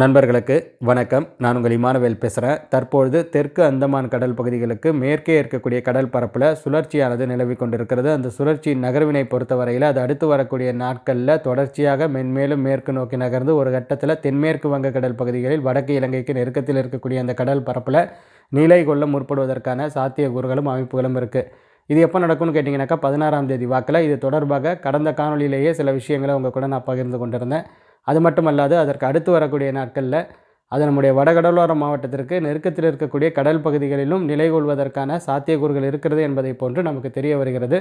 நண்பர்களுக்கு வணக்கம். நான் உங்கள் இமானுவேல் பேசுகிறேன் தற்பொழுது தெற்கு அந்தமான் கடல் பகுதிகளுக்கு மேற்கே இருக்கக்கூடிய கடல் பரப்பில் சுழற்சியானது நிலவி கொண்டிருக்கிறது. அந்த சுழற்சியின் நகர்வினை பொறுத்தவரையில் அது அடுத்து வரக்கூடிய நாட்களில் தொடர்ச்சியாக மென்மேலும் மேற்கு நோக்கி நகர்ந்து ஒரு கட்டத்தில் தென்மேற்கு வங்க கடல் பகுதிகளில் வடக்கு இலங்கைக்கு நெருக்கத்தில் இருக்கக்கூடிய அந்த கடல் பரப்பில் நிலை கொள்ள முற்படுவதற்கான சாத்தியக்கூறுகளும் அமைப்புகளும் இருக்குது இது எப்போ நடக்கும்னு கேட்டிங்கனாக்கா பதினாறாம் தேதி வாக்கில். இது தொடர்பாக கடந்த காணொலியிலேயே சில விஷயங்களை உங்கள் கூட நான் பகிர்ந்து கொண்டிருந்தேன். அது மட்டுமல்லாது அதற்கு அடுத்து வரக்கூடிய நாட்களில் அது நம்முடைய வடகடலோர மாவட்டத்திற்கு நெருக்கத்தில் இருக்கக்கூடிய கடல் பகுதிகளிலும் நிலை கொள்வதற்கான சாத்தியக்கூறுகள் இருக்கிறது என்பதை போன்று நமக்கு தெரிய வருகிறது.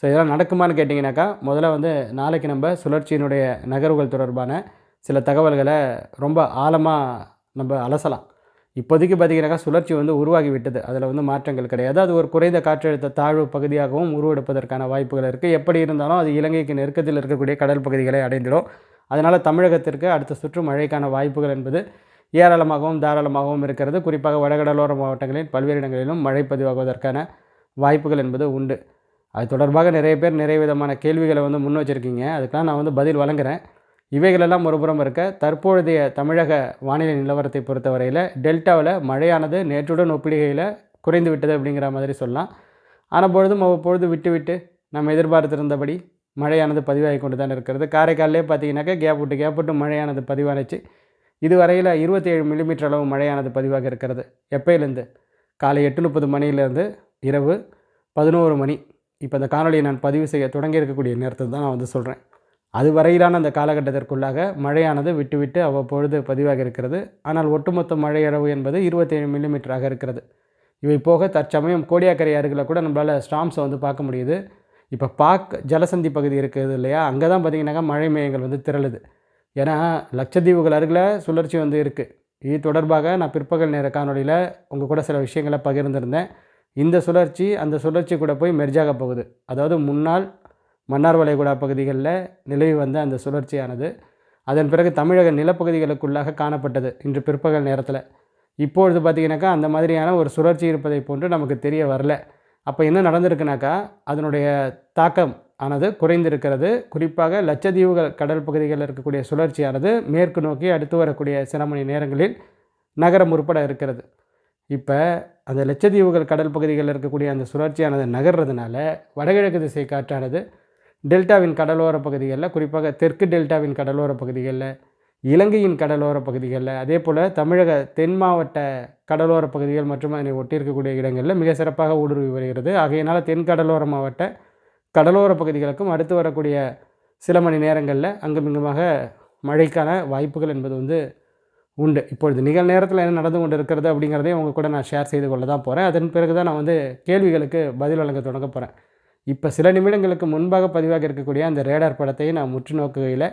ஸோ இதெல்லாம் நடக்குமான்னு கேட்டிங்கனாக்கா முதல்ல வந்து நாளைக்கு நம்ம சுழற்சியினுடைய நகர்வுகள் தொடர்பான சில தகவல்களை ரொம்ப ஆழமாக நம்ம அலசலாம். இப்போதைக்கு பார்த்திங்கனாக்கா சுழற்சி வந்து உருவாகி விட்டது. அதில் வந்து மாற்றங்கள் கிடையாது. அது ஒரு குறைந்த காற்றழுத்த தாழ்வு பகுதியாகவும் உருவெடுப்பதற்கான வாய்ப்புகள் இருக்குது எப்படி இருந்தாலும் அது இலங்கைக்கு நெருக்கத்தில் இருக்கக்கூடிய கடல் பகுதிகளை அடைந்திடும். அதனால் தமிழகத்திற்கு அடுத்த சுற்று மழைக்கான வாய்ப்புகள் என்பது ஏராளமாகவும் தாராளமாகவும் இருக்கிறது. குறிப்பாக வடகடலோர மாவட்டங்களில் பல்வேறு இடங்களிலும் மழை பதிவாகுவதற்கான வாய்ப்புகள் என்பது உண்டு. அது தொடர்பாக நிறைய பேர் நிறைய விதமான கேள்விகளை வந்து முன் வச்சுருக்கீங்க. அதுக்கெலாம் நான் வந்து பதில் வழங்குறேன். இவைகளெல்லாம் ஒருபுறம் இருக்க தற்பொழுதைய தமிழக வானிலை நிலவரத்தை பொறுத்தவரையில் டெல்டாவில் மழையானது நேற்றுடன் ஒப்பிடுகையில் குறைந்து விட்டது அப்படிங்கிற மாதிரி சொல்லலாம். ஆனால் பொழுதும் அவ்வப்பொழுது விட்டு விட்டு நம்ம எதிர்பார்த்திருந்தபடி மழையானது பதிவாகி கொண்டு தான் இருக்கிறது. காரைக்காலே பார்த்தீங்கன்னாக்கா கேப் விட்டு கேப் விட்டு மழையானது பதிவானுச்சு. இதுவரையில் இருபத்தி ஏழு மில்லிமீட்டர் அளவு மழையானது பதிவாக இருக்கிறது. எப்பையிலேருந்து? காலை எட்டு முப்பது மணியிலேருந்து இரவு பதினோரு மணி. இப்போ இந்த காணொலியை நான் பதிவு செய்ய தொடங்கி இருக்கக்கூடிய நேரத்தில் தான் நான் வந்து சொல்கிறேன் அது வரையிலான அந்த காலகட்டத்திற்குள்ளாக மழையானது விட்டு விட்டு அவ்வப்பொழுது பதிவாக இருக்கிறது. ஆனால் ஒட்டுமொத்த மழையளவு என்பது இருபத்தேழு மில்லிமீட்டராக இருக்கிறது. இவை போக தற்சமயம் கோடியாக்கரை அருகில் கூட நம்மளால் ஸ்டாம்ஸை வந்து பார்க்க முடியுது. இப்போ பாக் ஜலசந்தி பகுதி இருக்குது இல்லையா? அங்கே தான் பார்த்திங்கனாக்கா மழை மேகங்கள் வந்து திரளுது. ஏன்னா லட்சத்தீவுகள் அருகில் சுழற்சி வந்து இருக்குது இது தொடர்பாக நான் பிற்பகல் நேர காணொலியில் உங்கள் கூட சில விஷயங்களை பகிர்ந்திருந்தேன். இந்த சுழற்சி அந்த சுழற்சி கூட போய் மெர்ஜாக போகுது. அதாவது முன்னாள் மன்னார் வளைகுடா பகுதிகளில் நிலவி வந்த அந்த சுழற்சியானது அதன் பிறகு தமிழக நிலப்பகுதிகளுக்குள்ளாக காணப்பட்டது இன்று பிற்பகல் நேரத்தில். இப்பொழுது பார்த்திங்கனாக்கா அந்த மாதிரியான ஒரு சுழற்சி இருப்பதை போன்று நமக்கு தெரிய வரல. அப்போ என்ன நடந்திருக்குனாக்கா அதனுடைய தாக்கம் ஆனது குறைந்திருக்கிறது. குறிப்பாக லட்சத்தீவுகள் கடல் பகுதிகளில் இருக்கக்கூடிய சுழற்சியானது மேற்கு நோக்கி அடுத்து வரக்கூடிய சில மணி நேரங்களில் நகரம் உட்பட இருக்கிறது. இப்போ அந்த லட்சத்தீவுகள் கடல் பகுதிகளில் இருக்கக்கூடிய அந்த சுழற்சியானது நகர்றதுனால வடகிழக்கு திசை காற்றானது டெல்டாவின் கடலோர பகுதிகளில் குறிப்பாக தெற்கு டெல்டாவின் கடலோர பகுதிகளில் இலங்கையின் கடலோர பகுதிகளில் அதே போல் தமிழக தென் மாவட்ட கடலோர பகுதிகள் மற்றும் அதனை ஒட்டியிருக்கக்கூடிய இடங்களில் மிக சிறப்பாக ஊடுருவி வருகிறது. ஆகையினால் தென் கடலோர மாவட்ட கடலோர பகுதிகளுக்கும் அடுத்து வரக்கூடிய சில மணி நேரங்களில் அங்குமிங்குமாக மழைக்கான வாய்ப்புகள் என்பது வந்து உண்டு. இப்பொழுது நிகழ் நேரத்தில் என்ன நடந்து கொண்டு இருக்கிறது அப்படிங்கிறதையும் உங்கள் கூட நான் ஷேர் செய்து கொள்ள தான் போகிறேன் அதன் பிறகு தான் நான் வந்து கேள்விகளுக்கு பதில் வழங்க தொடங்க போகிறேன் இப்போ சில நிமிடங்களுக்கு முன்பாக பதிவாக இருக்கக்கூடிய அந்த ரேடார் படத்தை நான் முற்று நோக்குகையில்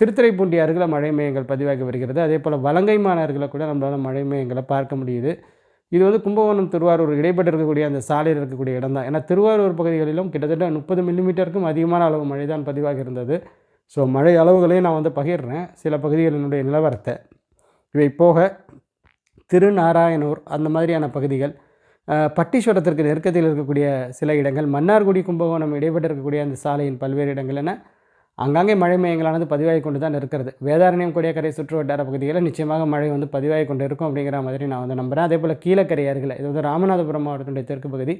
திருத்துறைப்பூண்டி அருகில் மழை மையங்கள் பதிவாகி வருகிறது. அதே போல் வலங்கைமான அருகில் கூட நம்மளால் மழை மையங்களை பார்க்க முடியுது. இது வந்து கும்பகோணம் திருவாரூர் இடைப்பட்டு இருக்கக்கூடிய அந்த சாலையில் இருக்கக்கூடிய இடம் தான் ஏன்னா திருவாரூர் பகுதிகளிலும் கிட்டத்தட்ட முப்பது மில்லிமீட்டருக்கும் அதிகமான அளவு மழை தான் பதிவாக இருந்தது. ஸோ மழை அளவுகளையும் நான் வந்து பகிர்றேன். சில பகுதிகளினுடைய நிலவரத்தை. இவை போக திருநாராயணூர் அந்த மாதிரியான பகுதிகள் பட்டீஸ்வரத்திற்கு நெருக்கத்தில் இருக்கக்கூடிய சில இடங்கள் மன்னார்குடி கும்பகோணம் இடைப்பட்டு இருக்கக்கூடிய அந்த சாலையின் பல்வேறு இடங்கள் என அங்கங்கே மழை மையங்களானது பதிவாகி கொண்டு தான் இருக்கிறது. வேதாரண்யம் கொடியக்கரை சுற்று வட்டார பகுதிகளில் நிச்சயமாக மழை வந்து பதிவாகி கொண்டு இருக்கும் அப்படிங்கிற மாதிரி நான் வந்து நம்புகிறேன் அதே போல் கீழக்கரை அருகில் இது வந்து ராமநாதபுரம் மாவட்டத்துடைய தெற்கு பகுதி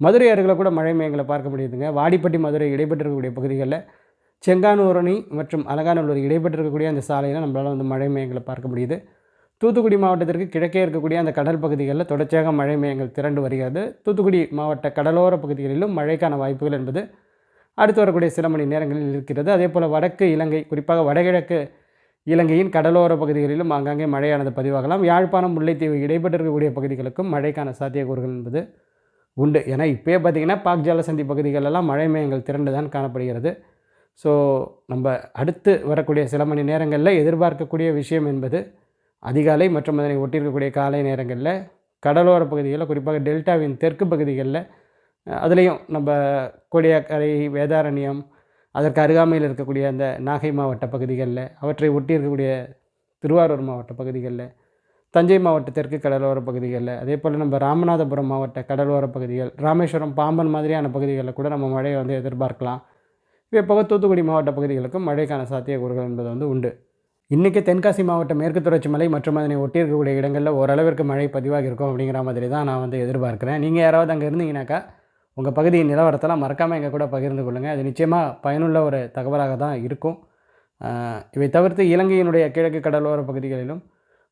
மதுரை அருகில் கூட மழை மையங்களை பார்க்க முடியுதுங்க வாடிப்பட்டி மதுரை இடைப்பட்டு இருக்கக்கூடிய பகுதிகளில் செங்கானூரணி மற்றும் அலங்காநல்லூர் இடைபெற்றிருக்கக்கூடிய அந்த சாலையில் நம்மளால் வந்து மழை மையங்களை பார்க்க முடியுது தூத்துக்குடி மாவட்டத்திற்கு கிழக்கே இருக்கக்கூடிய அந்த கடல் பகுதிகளில் தொடர்ச்சியாக மழை மையங்கள் திரண்டு வருகிறது. தூத்துக்குடி மாவட்ட கடலோர பகுதிகளிலும் மழைக்கான வாய்ப்புகள் என்பது அடுத்து வரக்கூடிய சில மணி நேரங்களில் இருக்கிறது. அதே போல் வடக்கு இலங்கை குறிப்பாக வடகிழக்கு இலங்கையின் கடலோர பகுதிகளிலும் ஆங்காங்கே மழையானது பதிவாகலாம். யாழ்ப்பாணம் முல்லைத்தீவு இடைப்பட்டு இருக்கக்கூடிய பகுதிகளுக்கும் மழைக்கான சாத்தியக்கூறுகள் என்பது உண்டு. ஏன்னா இப்போயே பார்த்திங்கன்னா பாக் ஜலசந்தி பகுதிகளெல்லாம் மழை மையங்கள் திரண்டு தான் காணப்படுகிறது. ஸோ நம்ம அடுத்து வரக்கூடிய சில மணி நேரங்களில் எதிர்பார்க்கக்கூடிய விஷயம் என்பது அதிகாலை மற்றும் அதனை ஒட்டியிருக்கக்கூடிய காலை நேரங்களில் கடலோர பகுதிகளில் குறிப்பாக டெல்டாவின் தெற்கு பகுதிகளில் அதுலேயும் நம்ம கோடியாக்கரை வேதாரண்யம் அதற்கு அருகாமையில் இருக்கக்கூடிய அந்த நாகை மாவட்ட பகுதிகளில் அவற்றை ஒட்டி இருக்கக்கூடிய திருவாரூர் மாவட்ட பகுதிகளில் தஞ்சை மாவட்ட தெற்கு கடலோர பகுதிகளில் அதே போல் நம்ம ராமநாதபுரம் மாவட்ட கடலோர பகுதிகள் ராமேஸ்வரம் பாம்பன் மாதிரியான பகுதிகளில் கூட நம்ம மழையை வந்து எதிர்பார்க்கலாம். இப்போ போக தூத்துக்குடி மாவட்ட பகுதிகளுக்கும் மழைக்கான சாத்தியக்கூறுகள் என்பது வந்து உண்டு. இன்றைக்கி தென்காசி மாவட்டம் மேற்கு தொடர்ச்சி மலை மற்றும் அதனை ஒட்டியிருக்கக்கூடிய இடங்களில் ஓரளவிற்கு மழை பதிவாக இருக்கும் அப்படிங்கிற மாதிரி தான் நான் வந்து எதிர்பார்க்குறேன். நீங்கள் யாராவது அங்கே இருந்தீங்கனாக்கா உங்கள் பகுதியின் நிலவரத்தெல்லாம் மறக்காமல் எங்கள் கூட பகிர்ந்து கொள்ளுங்கள் அது நிச்சயமாக பயனுள்ள ஒரு தகவலாக தான் இருக்கும். இவை தவிர்த்து இலங்கையினுடைய கிழக்கு கடலோர பகுதிகளிலும்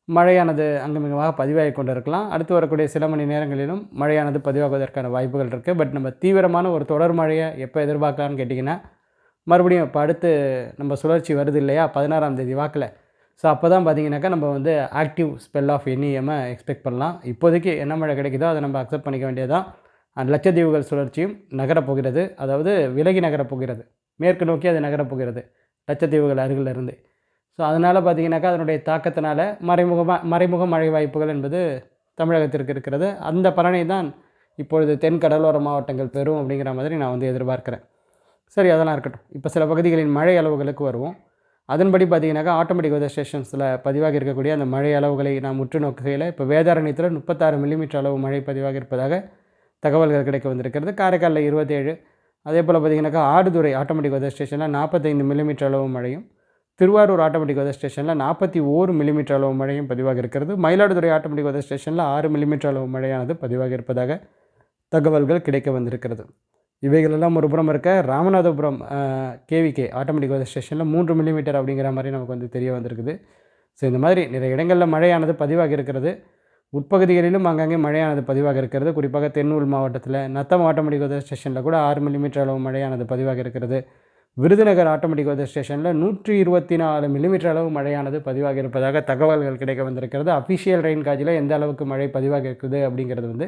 மழையானது அங்குமிகமாக பதிவாகி கொண்டிருக்கலாம். அடுத்து வரக்கூடிய சில மணி நேரங்களிலும் மழையானது பதிவாகுவதற்கான வாய்ப்புகள் இருக்குது பட் நம்ம தீவிரமான ஒரு தொடர் மழையை எப்போ எதிர்பார்க்கலாம்னு கேட்டிங்கன்னா மறுபடியும் இப்போ அடுத்து நம்ம சுழற்சி வருது இல்லையா? பதினாறாம் தேதி வாக்கில். ஸோ அப்போ தான் பார்த்தீங்கன்னாக்கா நம்ம வந்து ஆக்டிவ் ஸ்பெல் ஆஃப் என்இஎம்மை எக்ஸ்பெக்ட் பண்ணலாம். இப்போதைக்கு என்ன மழை கிடைக்குதோ அதை நம்ம அக்செப்ட் பண்ணிக்க வேண்டியதான் லட்சத்தீவுகள் சுழற்சியும் நகரப்போகிறது. அதாவது விலகி நகரப் போகிறது மேற்கு நோக்கி அது நகரப் போகிறது லட்சத்தீவுகள் அருகில் இருந்து ஸோ அதனால் பார்த்தீங்கன்னாக்கா அதனுடைய தாக்கத்தினால மறைமுகமாக மறைமுக மழை வாய்ப்புகள் என்பது தமிழகத்திற்கு இருக்கிறது. அந்த பலனை தான் இப்பொழுது தென் கடலோர மாவட்டங்கள் பெறும் அப்படிங்கிற மாதிரி நான் வந்து எதிர்பார்க்குறேன். சரி அதெல்லாம் இருக்கட்டும். இப்போ சில பகுதிகளின் மழை அளவுகளுக்கு வருவோம். அதன்படி பார்த்தீங்கன்னாக்கா ஆட்டோமேட்டிக் வெதர் ஸ்டேஷன்ஸில் பதிவாக இருக்கக்கூடிய அந்த மழை அளவுகளை நாம் உற்று நோக்குகையில் இப்போ வேதாரண்யத்தில் முப்பத்தாறு மில்லிமீட்டர் அளவு மழை பதிவாக இருப்பதாக தகவல்கள் கிடைக்க வந்திருக்கிறது. காரைக்காலில் இருபத்தேழு அதே போல் பார்த்தீங்கன்னாக்கா ஆடுதுறை ஆட்டோமேட்டிக் வெதர் ஸ்டேஷனில் நாற்பத்தைந்து மில்லிமீட்டர் அளவு மழையும். திருவாரூர் ஆட்டோமேட்டிக் வெதர் ஸ்டேஷனில் நாற்பத்தி ஓரு மில்லிமீட்டர் அளவு மழையும் பதிவாக இருக்கிறது. மயிலாடுதுறை ஆட்டோமேட்டிக் வெதர் ஸ்டேஷனில் ஆறு மில்லிமீட்டர் அளவு மழையானது பதிவாக இருப்பதாக தகவல்கள் கிடைக்க வந்திருக்கிறது. இவைகளெல்லாம் ஒரு புறம் இருக்க ராமநாதபுரம் கேவிகே ஆட்டோமேட்டிக் வெதர் ஸ்டேஷனில் மூன்று மில்லிமீட்டர் அப்படிங்கிற மாதிரி நமக்கு வந்து தெரிய வந்திருக்குது. ஸோ இந்த மாதிரி நிறைய இடங்களில் மழையானது பதிவாக இருக்கிறது. உட்பகுதிகளிலும் அங்கங்கே மழையானது பதிவாக இருக்கிறது. குறிப்பாக தென்னூர் மாவட்டத்தில் நத்தம் ஆட்டோமேட்டிக் வெதர் ஸ்டேஷனில் கூட ஆறு மில்லிமீட்டர் அளவு மழையானது பதிவாக இருக்கிறது. விருதுநகர் ஆட்டோமேட்டிக் வெதர் ஸ்டேஷனில் நூற்றி இருபத்தி நாலு மில்லிமீட்டர் அளவு மழையானது பதிவாக இருப்பதாக தகவல்கள் கிடைக்க வந்திருக்கிறது. அஃபிஷியல் ரெயின் காஜில் எந்த அளவுக்கு மழை பதிவாக இருக்குது அப்படிங்கிறது வந்து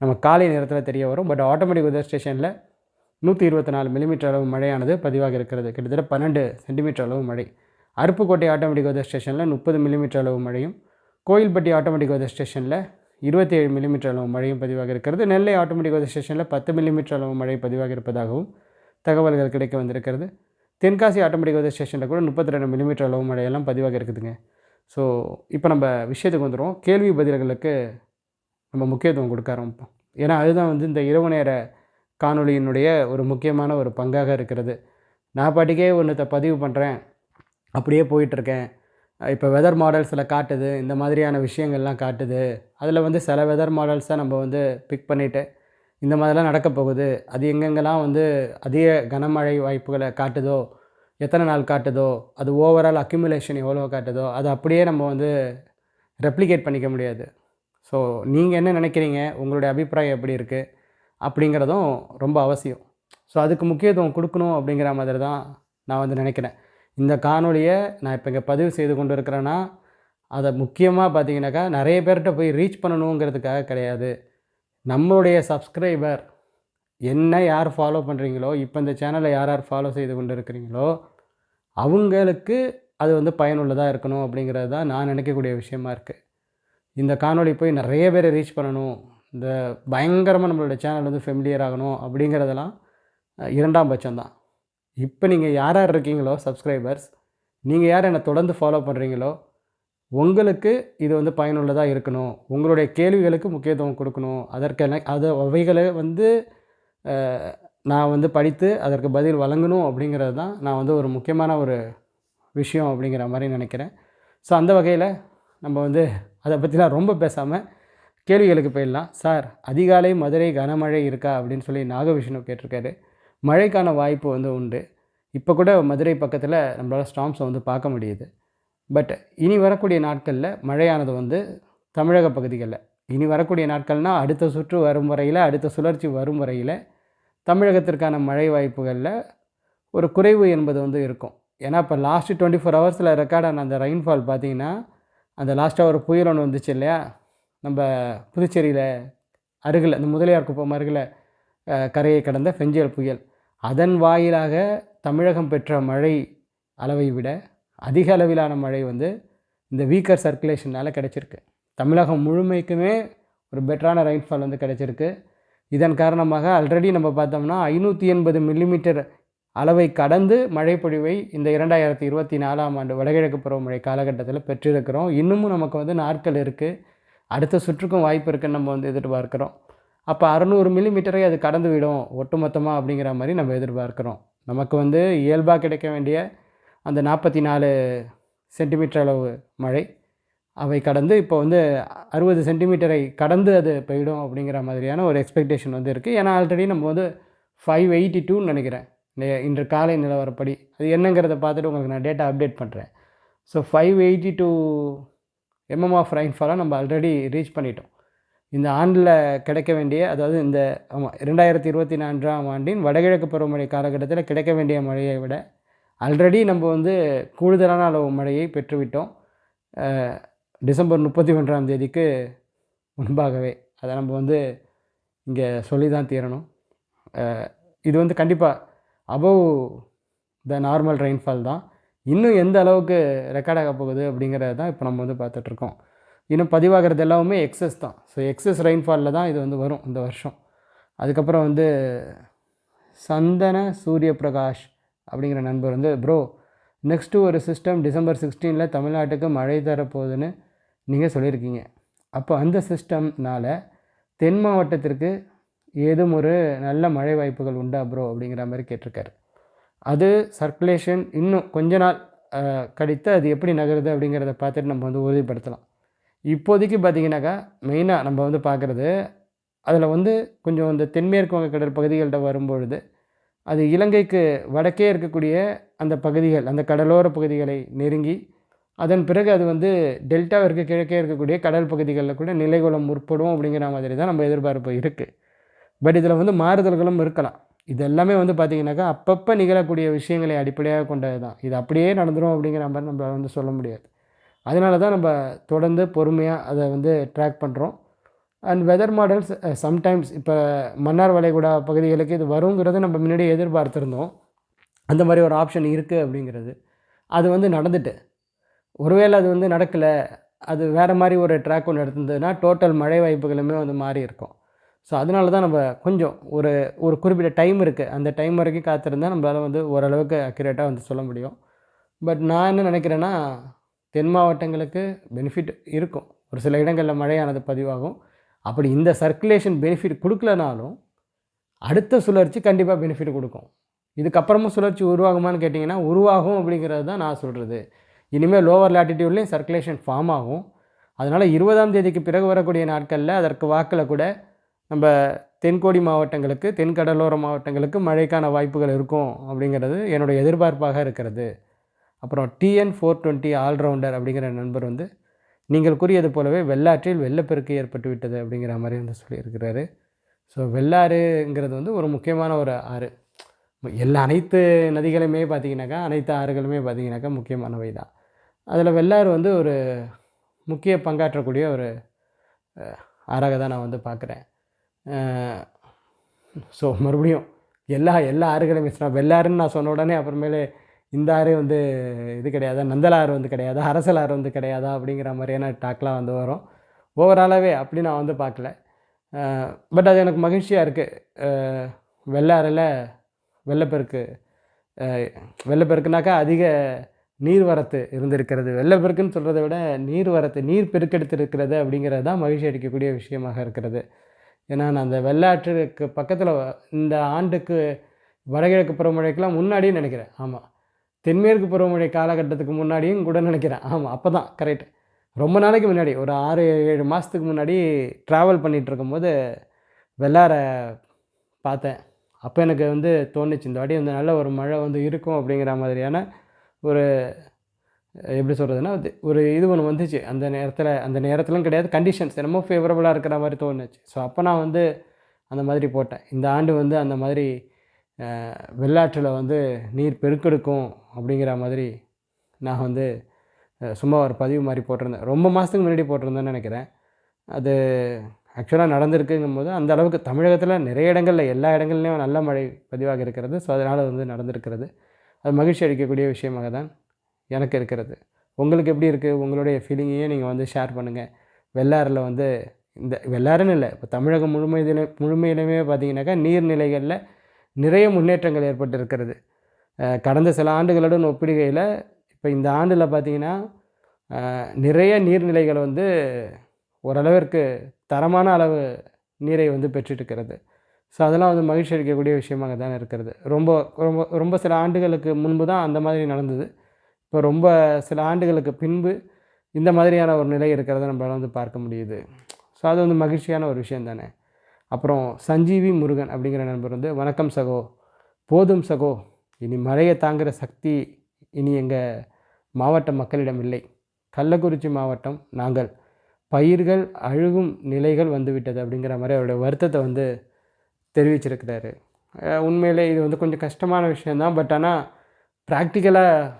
நம்ம காலை நேரத்தில் தெரிய வரும். பட் ஆட்டோமேட்டிக் வெதர் ஸ்டேஷனில் நூற்றி இருபத்தி நாலு மில்லிமீட்டர் அளவு மழையானது பதிவாக இருக்கிறது. கிட்டத்தட்ட பன்னெண்டு சென்டிமீட்டர் அளவு மழை. அருப்புக்கோட்டை ஆட்டோமேட்டிக் வெதர் ஸ்டேஷனில் முப்பது மில்லிமீட்டர் அளவு மழையும் கோயில்பட்டி ஆட்டோமேட்டிக் வெதர் ஸ்டேஷனில் இருபத்தி ஏழு மில்லிமீட்டர் அளவு மழையும் பதிவாக இருக்கிறது. நெல்லை ஆட்டோமேட்டிக் வெதர் ஸ்டேஷனில் பத்து மில்லிமீட்டர் அளவு மழை பதிவாக இருப்பதாகவும் தகவல்கள் கிடைக்க வந்திருக்கிறது. தென்காசி ஆட்டோமேட்டிக் வெதர் ஸ்டேஷனில் கூட முப்பத்தி ரெண்டு மில்லிமீட்டர் அளவு மழையெல்லாம் பதிவாக இருக்குதுங்க. ஸோ இப்போ நம்ம விஷயத்துக்கு வந்துடுவோம் கேள்வி பதில்களுக்கு நம்ம முக்கியத்துவம் கொடுக்க ஆரம்பிப்போம். ஏன்னா அதுதான் வந்து இந்த இரவு நேர காணொலியினுடைய ஒரு முக்கியமான ஒரு பங்காக இருக்கிறது. நான் பாட்டுக்கே ஒன்றத்தை பதிவு பண்ணுறேன் அப்படியே போயிட்டுருக்கேன் இப்போ வெதர் மாடல்ஸில் காட்டுது இந்த மாதிரியான விஷயங்கள்லாம் காட்டுது. அதில் வந்து சில வெதர் மாடல்ஸை நம்ம வந்து பிக் பண்ணிவிட்டு இந்த மாதிரிலாம் நடக்க போகுது. அது எங்கெங்கெல்லாம் வந்து அதிக கனமழை வாய்ப்புகளை காட்டுதோ எத்தனை நாள் காட்டுதோ அது ஓவரால் அக்யூமுலேஷன் எவ்வளோ காட்டுதோ அதை அப்படியே நம்ம வந்து ரெப்ளிகேட் பண்ணிக்க முடியாது. ஸோ நீங்கள் என்ன நினைக்கிறீங்க? உங்களுடைய அபிப்பிராயம் எப்படி இருக்குது அப்படிங்கிறதும் ரொம்ப அவசியம். ஸோ அதுக்கு முக்கியத்துவம் கொடுக்கணும் அப்படிங்கிற மாதிரி தான் நான் வந்து நினைக்கிறேன். இந்த காணொலியை நான் இப்போ இங்கே பதிவு செய்து கொண்டு இருக்கிறேன்னா அதை முக்கியமாக பார்த்தீங்கன்னாக்கா நிறைய பேர்கிட்ட போய் ரீச் பண்ணணுங்கிறதுக்காக கிடையாது. நம்மளுடைய சப்ஸ்கிரைபர் என்ன யார் ஃபாலோ பண்ணுறீங்களோ இப்போ இந்த சேனலை யார் யார் ஃபாலோ செய்து கொண்டு இருக்கிறீங்களோ அவங்களுக்கு அது வந்து பயனுள்ளதாக இருக்கணும் அப்படிங்கிறது தான் நான் நினைக்கக்கூடிய விஷயமா இருக்குது இந்த காணொலி போய் நிறைய பேரை ரீச் பண்ணணும் இந்த பயங்கரமாக நம்மளோட சேனல் வந்து ஃபெமிலியர் ஆகணும் அப்படிங்கிறதெல்லாம் இரண்டாம் பட்சம்தான். இப்போ நீங்கள் யார் யார் இருக்கீங்களோ சப்ஸ்கிரைபர்ஸ் நீங்கள் யார் என்னை தொடர்ந்து ஃபாலோ பண்ணுறீங்களோ உங்களுக்கு இது வந்து பயனுள்ளதாக இருக்கணும். உங்களுடைய கேள்விகளுக்கு முக்கியத்துவம் கொடுக்கணும். அதற்கென அது அவைகளை வந்து நான் வந்து படித்து அதற்கு பதில் வழங்கணும் அப்படிங்கிறது தான் நான் வந்து ஒரு முக்கியமான ஒரு விஷயம் அப்படிங்கிற மாதிரி நினைக்கிறேன். ஸோ அந்த வகையில் நம்ம வந்து அதை பற்றிலாம் ரொம்ப பேசாமல் கேள்விகளுக்கு போயிடலாம். சார் அதிகாலை மதுரை கனமழை இருக்கா? அப்படின்னு சொல்லி நாகவிஷ்ணு கேட்டிருக்காரு. மழைக்கான வாய்ப்பு வந்து உண்டு. இப்போ கூட மதுரை பக்கத்தில் நம்மளால் ஸ்டாம்ஸை வந்து பார்க்க முடியுது. பட் இனி வரக்கூடிய நாட்களில் மழையானது வந்து தமிழக பகுதிகளில். இனி வரக்கூடிய நாட்கள்னால் அடுத்த சுற்று வரும் வரையில் அடுத்த சுழற்சி வரும் வரையில் தமிழகத்திற்கான மழை வாய்ப்புகளில் ஒரு குறைவு என்பது வந்து இருக்கும். ஏன்னா இப்போ லாஸ்ட்டு டுவெண்ட்டி ஃபோர் ஹவர்ஸில் ரெக்கார்டான அந்த ரெயின்ஃபால் பார்த்தீங்கன்னா அந்த லாஸ்ட்டாக ஒரு புயல் ஒன்று வந்துச்சு இல்லையா? நம்ம புதுச்சேரியில் அருகில் இந்த முதலியார் குப்பம் அருகில் கரையை கடந்த பெஞ்சியல் புயல். அதன் வாயிலாக தமிழகம் பெற்ற மழை அளவை விட அதிக அளவிலான மழை வந்து இந்த வீக்கர் சர்க்குலேஷனால் கிடச்சிருக்கு. தமிழகம் முழுமைக்குமே ஒரு பெட்டரான ரெயின்ஃபால் வந்து கிடச்சிருக்கு. இதன் காரணமாக ஆல்ரெடி நம்ம பார்த்தோம்னா ஐநூற்றி எண்பது மில்லிமீட்டர் அளவை கடந்து மழைப்பொழிவை இந்த இரண்டாயிரத்தி இருபத்தி நாலாம் ஆண்டு வடகிழக்கு பருவமழை காலகட்டத்தில் பெற்றிருக்கிறோம். இன்னமும் நமக்கு வந்து நாட்கள் இருக்குது அடுத்த சுற்றுக்கும் வாய்ப்பு இருக்குன்னு நம்ம வந்து எதிர்பார்க்குறோம். அப்போ அறநூறு மில்லிமீட்டரை அது கடந்து விடும் ஒட்டுமொத்தமாக அப்படிங்கிற மாதிரி நம்ம எதிர்பார்க்குறோம். நமக்கு வந்து இயல்பாக கிடைக்க வேண்டிய அந்த நாற்பத்தி நாலு சென்டிமீட்டர் அளவு மழை அவை கடந்து இப்போ வந்து அறுபது சென்டிமீட்டரை கடந்து அது போயிடும் அப்படிங்கிற மாதிரியான ஒரு எக்ஸ்பெக்டேஷன் வந்து இருக்குது ஏன்னா ஆல்ரெடி நம்ம வந்து ஃபைவ் எயிட்டி டூன்னு நினைக்கிறேன். இன்று காலை நிலவரப்படி. அது என்னங்கிறத பார்த்துட்டு உங்களுக்கு நான் டேட்டா அப்டேட் பண்ணுறேன் so five eighty two mm of ரெயின்ஃபாலாக நம்ம ஆல்ரெடி ரீச் பண்ணிட்டோம். இந்த ஆண்டில் கிடைக்க வேண்டிய அதாவது இந்த ஆமாம் ரெண்டாயிரத்தி இருபத்தி நான்காம் ஆண்டின் வடகிழக்கு பருவமழை காலகட்டத்தில் கிடைக்க வேண்டிய மழையை விட ஆல்ரெடி நம்ம வந்து கூடுதலான அளவு மழையை பெற்றுவிட்டோம். டிசம்பர் முப்பத்தி ஒன்றாம் தேதிக்கு முன்பாகவே. அதை நம்ம வந்து இங்கே சொல்லி தான் தீரணும் இது வந்து கண்டிப்பாக அபவ் த நார்மல் ரெயின்ஃபால் தான். இன்னும் எந்த அளவுக்கு ரெக்கார்ட் ஆக போகுது அப்படிங்கிறது தான் இப்போ நம்ம வந்து பார்த்துட்ருக்கோம். இன்னும் பதிவாகிறது எல்லாமே எக்ஸஸ் தான். ஸோ எக்ஸஸ் ரெயின்ஃபாலில் தான் இது வந்து வரும் இந்த வருஷம். அதுக்கப்புறம் வந்து சந்தன சூரிய பிரகாஷ் அப்படிங்கிற நண்பர் வந்து ப்ரோ நெக்ஸ்ட்டு ஒரு சிஸ்டம் டிசம்பர் சிக்ஸ்டீனில் தமிழ்நாட்டுக்கு மழை தரப்போகுதுன்னு நீங்கள் சொல்லியிருக்கீங்க. அப்போ அந்த சிஸ்டம்னால் தென் மாவட்டத்திற்கு ஏதும் ஒரு நல்ல மழை வாய்ப்புகள் உண்டா ப்ரோ அப்படிங்கிற மாதிரி கேட்டிருக்காரு. அது சர்க்குலேஷன் இன்னும் கொஞ்ச நாள் கழித்து அது எப்படி நகருது அப்படிங்கிறத பார்த்துட்டு நம்ம வந்து உறுதிப்படுத்தலாம். இப்போதைக்கு பார்த்திங்கனாக்கா மெயினாக நம்ம வந்து பார்க்குறது அதில் வந்து கொஞ்சம் இந்த தென்மேற்கு வங்கக்கடல் பகுதிகள்கிட்ட வரும்பொழுது அது இலங்கைக்கு வடக்கே இருக்கக்கூடிய அந்த பகுதிகள் அந்த கடலோர பகுதிகளை நெருங்கி அதன் பிறகு அது வந்து டெல்டாவிற்கு கிழக்கே இருக்கக்கூடிய கடல் பகுதிகளில் கூட நிலைகுலம் முற்படும் அப்படிங்கிற மாதிரி தான் நம்ம எதிர்பார்ப்பு இருக்குது பட் இதில் வந்து மாறுதல்களும் இருக்கலாம். இது எல்லாமே வந்து பார்த்திங்கனாக்கா அப்பப்போ நிகழக்கூடிய விஷயங்களை அடிப்படையாக கொண்டது தான் இது அப்படியே நடந்துடும் அப்படிங்கிற மாதிரி நம்மளால் வந்து சொல்ல முடியாது. அதனால தான் நம்ம தொடர்ந்து பொறுமையாக அதை வந்து ட்ராக் பண்ணுறோம் அண்ட் வெதர் மாடல்ஸ் சம்டைம்ஸ் இப்போ மன்னார் வளைகுடா பகுதிகளுக்கு இது வருங்கிறது நம்ம முன்னாடியே எதிர்பார்த்துருந்தோம். அந்த மாதிரி ஒரு ஆப்ஷன் இருக்குது அப்படிங்கிறது. அது வந்து நடந்துட்டு. ஒருவேளை அது வந்து நடக்கலை அது வேறு மாதிரி ஒரு ட்ராக் ஒன்று எடுத்திருந்ததுன்னா டோட்டல் மழை வாய்ப்புகளுமே வந்து மாறி இருக்கும். ஸோ அதனால தான் நம்ம கொஞ்சம் ஒரு ஒரு குறிப்பிட்ட டைம் இருக்குது அந்த டைம் வரைக்கும் காத்திருந்தால் நம்மளால் வந்து ஓரளவுக்கு அக்யூரேட்டாக வந்து சொல்ல முடியும். பட் நான் என்ன நினைக்கிறேன்னா தென் மாவட்டங்களுக்கு பெனிஃபிட் இருக்கும். ஒரு சில இடங்களில் மழையானது பதிவாகும். அப்படி இந்த சர்க்குலேஷன் பெனிஃபிட் கொடுக்கலனாலும் அடுத்த சுழற்சி கண்டிப்பாக பெனிஃபிட் கொடுக்கும். இதுக்கப்புறமும் சுழற்சி உருவாகுமான்னு கேட்டிங்கன்னா உருவாகும் அப்படிங்கிறது தான் நான் சொல்கிறது இனிமேல் லோவர் லேட்டிடியூட்லேயும் சர்க்குலேஷன் ஃபார்ம் ஆகும். அதனால் இருபதாம் தேதிக்கு பிறகு வரக்கூடிய நாட்களில் அதற்கு வாக்கில் கூட நம்ம தென்கோடி மாவட்டங்களுக்கு தென்கடலோர மாவட்டங்களுக்கு மழைக்கான வாய்ப்புகள் இருக்கும் அப்படிங்கிறது என்னுடைய எதிர்பார்ப்பாக இருக்கிறது. அப்புறம் டிஎன் ஃபோர் டுவெண்ட்டி ஆல்ரவுண்டர் அப்படிங்கிற நண்பர் வந்து நீங்கள் கூறியது போலவே வெள்ளாற்றில் வெள்ளப்பெருக்கு ஏற்பட்டு விட்டது அப்படிங்கிற மாதிரி வந்து சொல்லியிருக்கிறாரு. ஸோ வெள்ளாறுங்கிறது வந்து ஒரு முக்கியமான ஒரு ஆறு. எல்லா அனைத்து நதிகளுமே பார்த்தீங்கன்னாக்கா அனைத்து ஆறுகளுமே பார்த்தீங்கன்னாக்கா முக்கியமானவை தான். அதில் வெள்ளாறு வந்து ஒரு முக்கிய பங்காற்றக்கூடிய ஒரு ஆறாக தான் நான் வந்து பார்க்குறேன். ஸோ மறுபடியும் எல்லா எல்லா ஆறுகளையும் மிஸ் வெள்ளாறுன்னு நான் சொன்ன உடனே அப்புறமேலே இந்த ஆறு வந்து இது கிடையாதா? நந்தலாறு வந்து கிடையாதா? அரசலாறு வந்து கிடையாதா? அப்படிங்கிற மாதிரியான டாக்லாம் வந்து வரும். ஓவராலாகவே அப்படி நான் வந்து பார்க்கல. பட் அது எனக்கு மகிழ்ச்சியாக இருக்குது வெள்ளாறில் வெள்ளப்பெருக்கு வெள்ளப்பெருக்குனாக்கா அதிக நீர்வரத்து இருந்திருக்கிறது. வெள்ளப்பெருக்குன்னு சொல்கிறத விட நீர்வரத்து நீர் பெருக்கெடுத்திருக்கிறது அப்படிங்கிறது தான் மகிழ்ச்சி அடிக்கக்கூடிய விஷயமாக இருக்கிறது. ஏன்னா நான் அந்த வெள்ளாற்றுக்கு பக்கத்தில் இந்த ஆண்டுக்கு வடகிழக்கு பருவமழைக்கெல்லாம் முன்னாடியே நினைக்கிறேன். ஆமாம் தென்மேற்கு பருவமழை காலகட்டத்துக்கு முன்னாடியும் கூட நினைக்கிறேன். ஆமாம் அப்போ தான் கரெக்ட் ரொம்ப நாளைக்கு முன்னாடி ஒரு ஆறு ஏழு மாதத்துக்கு முன்னாடி ட்ராவல் பண்ணிகிட்டு இருக்கும்போது வெள்ளார பார்த்தேன். அப்போ எனக்கு வந்து தோணுச்சு இந்த வாட்டி வந்து நல்ல ஒரு மழை வந்து இருக்கும் அப்படிங்கிற மாதிரியான ஒரு எப்படி சொல்கிறதுனா ஒரு இது ஒன்று வந்துச்சு. அந்த நேரத்தில் அந்த நேரத்திலும் கிடையாது கண்டிஷன்ஸ் என்னமோ ஃபேவரபுளாக இருக்கிற மாதிரி தோணுச்சு. ஸோ அப்போ நான் வந்து அந்த மாதிரி போட்டேன். இந்த ஆண்டு வந்து அந்த மாதிரி வெள்ளாற்றில் வந்து நீர் பெருக்கெடுக்கும் அப்படிங்கிற மாதிரி நான் வந்து சும்மா ஒரு பதிவு மாதிரி போட்டிருந்தேன். ரொம்ப மாதத்துக்கு முன்னாடி போட்டிருந்தேன்னு நினைக்கிறேன். அது ஆக்சுவலாக நடந்திருக்குங்கும் போது அந்த அளவுக்கு தமிழகத்தில் நிறைய இடங்களில் எல்லா இடங்கள்லையும் நல்ல மழை பதிவாக இருக்கிறது. ஸோ அதனால் வந்து நடந்திருக்கிறது. அது மகிழ்ச்சி அளிக்கக்கூடிய விஷயமாக தான் எனக்கு இருக்கிறது. உங்களுக்கு எப்படி இருக்குது உங்களுடைய ஃபீலிங்கையும் நீங்கள் வந்து ஷேர் பண்ணுங்கள் வெள்ளாறில் வந்து இந்த வெள்ளாறுன்னு இல்லை இப்போ தமிழகம் முழுமையிலே முழுமையிலுமே பார்த்தீங்கன்னாக்கா நீர்நிலைகளில் நிறைய முன்னேற்றங்கள் ஏற்பட்டிருக்கிறது. கடந்த சில ஆண்டுகளுடன் ஒப்பிடுகையில் இப்போ இந்த ஆண்டில் பார்த்தீங்கன்னா நிறைய நீர்நிலைகள் வந்து ஓரளவிற்கு தரமான அளவு நீரை வந்து பெற்றிருக்கிறது. ஸோ அதெல்லாம் வந்து மகிழ்ச்சி அளிக்கக்கூடிய விஷயமாக தான் இருக்கிறது. ரொம்ப ரொம்ப ரொம்ப சில ஆண்டுகளுக்கு முன்பு தான் அந்த மாதிரி நடந்தது. இப்போ ரொம்ப சில ஆண்டுகளுக்கு பின்பு இந்த மாதிரியான ஒரு நிலை இருக்கிறத நம்மளால் வந்து பார்க்க முடியுது. ஸோ அது வந்து மகிழ்ச்சியான ஒரு விஷயம் தானே. அப்புறம் சஞ்சீவி முருகன் அப்படிங்கிற நண்பர் வந்து வணக்கம் சகோ போதும் சகோ இனி மழையை தாங்குகிற சக்தி இனி எங்கள் மாவட்ட மக்களிடம் இல்லை. கள்ளக்குறிச்சி மாவட்டம் நாங்கள். பயிர்கள் அழுகும் நிலைகள் வந்துவிட்டது அப்படிங்கிற மாதிரி அவருடைய வருத்தத்தை வந்து தெரிவிச்சிருக்கிறாரு. உண்மையிலே இது வந்து கொஞ்சம் கஷ்டமான விஷயந்தான் பட் ஆனால் ப்ராக்டிக்கலாக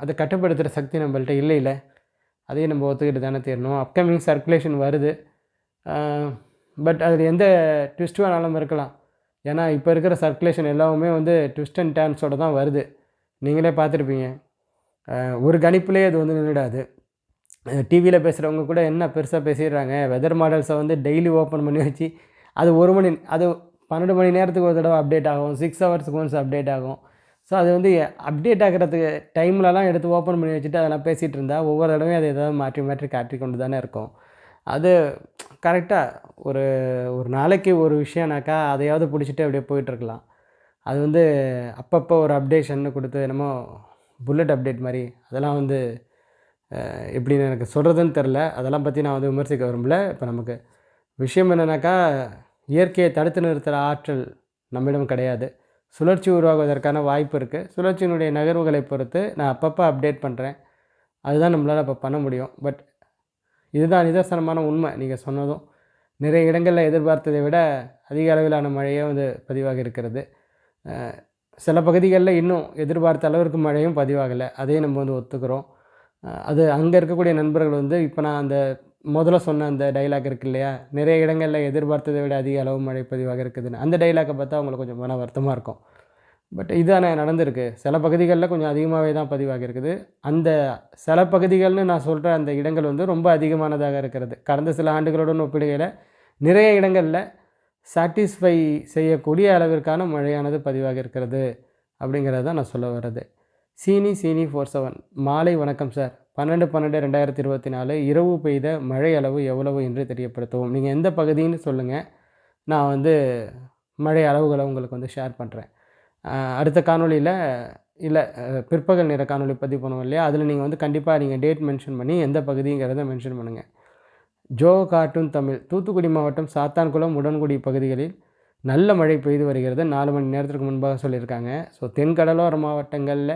அதை கட்டுப்படுத்துகிற சக்தி நம்மள்ட்ட இல்லை இல்லை அதையும் நம்ம ஒத்துக்கிட்டு தானே தேரணும். அப்கமிங் சர்க்குலேஷன் வருது. பட் அதில் எந்த ட்விஸ்ட் வேணாலும் இருக்கலாம். ஏன்னா இப்போ இருக்கிற சர்க்குலேஷன் எல்லாமே வந்து ட்விஸ்ட் அண்ட் டேன்ஸோட தான் வருது. நீங்களே பார்த்துருப்பீங்க. ஒரு கணிப்புலேயே அது வந்து நின்றுடாது. டிவியில் பேசுகிறவங்க கூட என்ன பெருசாக பேசிடுறாங்க? வெதர் மாடல்ஸை வந்து டெய்லி ஓப்பன் பண்ணி வச்சு அது ஒரு மணி அது பன்னெண்டு மணி நேரத்துக்கு ஒரு தடவை அப்டேட் ஆகும். சிக்ஸ் ஹவர்ஸ்க்கு ஒன்ஸ் அப்டேட் ஆகும். ஸோ அது வந்து அப்டேட் ஆகிறதுக்கு டைம்லலாம் எடுத்து ஓப்பன் பண்ணி வச்சுட்டு அதெல்லாம் பேசிகிட்டு இருந்தால் ஒவ்வொரு தடவையும் அதை ஏதாவது மாற்றி மாற்றி காட்டி கொண்டு தானே இருக்கும். அது கரெக்டாக ஒரு ஒரு நாளைக்கு ஒரு விஷயம்னாக்கா அதையாவது பிடிச்சிட்டு அப்படியே போயிட்டுருக்கலாம். அது வந்து அப்பப்போ ஒரு அப்டேஷன் கொடுத்து என்னமோ புல்லட் அப்டேட் மாதிரி அதெல்லாம் வந்து எப்படி எப்படின்னு எனக்கு சொல்கிறதுன்னு தெரில. அதெல்லாம் பற்றி நான் வந்து விமர்சிக்க விரும்பல. இப்போ நமக்கு விஷயம் என்னென்னாக்கா இயற்கையை தடுத்து நிறுத்துகிற ஆற்றல் நம்மிடம் கிடையாது. சுழற்சி உருவாகுவதற்கான வாய்ப்பு இருக்குது சுழற்சியினுடைய நகர்வுகளை பொறுத்து நான் அப்பப்போ அப்டேட் பண்ணுறேன் அதுதான் நம்மளால் இப்போ பண்ண முடியும். பட் இதுதான் நிதர்சனமான உண்மை. நீங்கள் சொன்னதும் நிறைய இடங்களில் எதிர்பார்த்ததை விட அதிக அளவிலான மழையே வந்து பதிவாக இருக்கிறது. சில பகுதிகளில் இன்னும் எதிர்பார்த்த அளவிற்கு மழையும் பதிவாகலை. அதையும் நம்ம வந்து ஒத்துக்கிறோம். அது அங்கே இருக்கக்கூடிய நண்பர்கள் வந்து இப்போ நான் அந்த முதல்ல சொன்ன அந்த டைலாக் இருக்கு இல்லையா? நிறைய இடங்களில் எதிர்பார்த்ததை விட அதிக அளவு மழை பதிவாக இருக்குதுன்னு. அந்த டைலாக்கை பார்த்தா அவங்களுக்கு கொஞ்சம் மன வருத்தமாக இருக்கும். பட் இதுதானே நடந்திருக்கு. சில பகுதிகளில் கொஞ்சம் அதிகமாகவே தான் பதிவாகி இருக்குது. அந்த சில பகுதிகள்னு நான் சொல்கிற அந்த இடங்கள் வந்து ரொம்ப அதிகமானதாக இருக்கிறது. கடந்த சில ஆண்டுகளுடன் ஒப்பிடுகையில் நிறைய இடங்களில் சாட்டிஸ்ஃபை செய்யக்கூடிய அளவிற்கான மழையானது பதிவாக இருக்கிறது அப்படிங்கிறத தான் நான் சொல்ல வர்றது. சீனி சீனி ஃபோர் செவன் மாலை வணக்கம் சார். பன்னெண்டு பன்னெண்டு ரெண்டாயிரத்தி இருபத்தி நாலு. இரவு பெய்த மழை அளவு எவ்வளவு என்று தெரியப்படுத்தவும். நீங்கள் எந்த பகுதின்னு சொல்லுங்கள் நான் வந்து மழை அளவுகளை உங்களுக்கு வந்து ஷேர் பண்ணுறேன். அடுத்த காணொளியில் இல்லை பிற்பகல் நேர காணொளி பதிவு பண்ணுவோம் இல்லையா? அதில் நீங்கள் வந்து கண்டிப்பாக நீங்கள் டேட் மென்ஷன் பண்ணி எந்த பகுதிங்கிறத மென்ஷன் பண்ணுங்கள் ஜோ கார்ட்டூன் தமிழ் தூத்துக்குடி மாவட்டம் சாத்தான்குளம் உடன்குடி பகுதிகளில் நல்ல மழை பெய்து வருகிறது. நாலு மணி நேரத்திற்கு முன்பாக சொல்லியிருக்காங்க. ஸோ தென்கடலோர மாவட்டங்களில்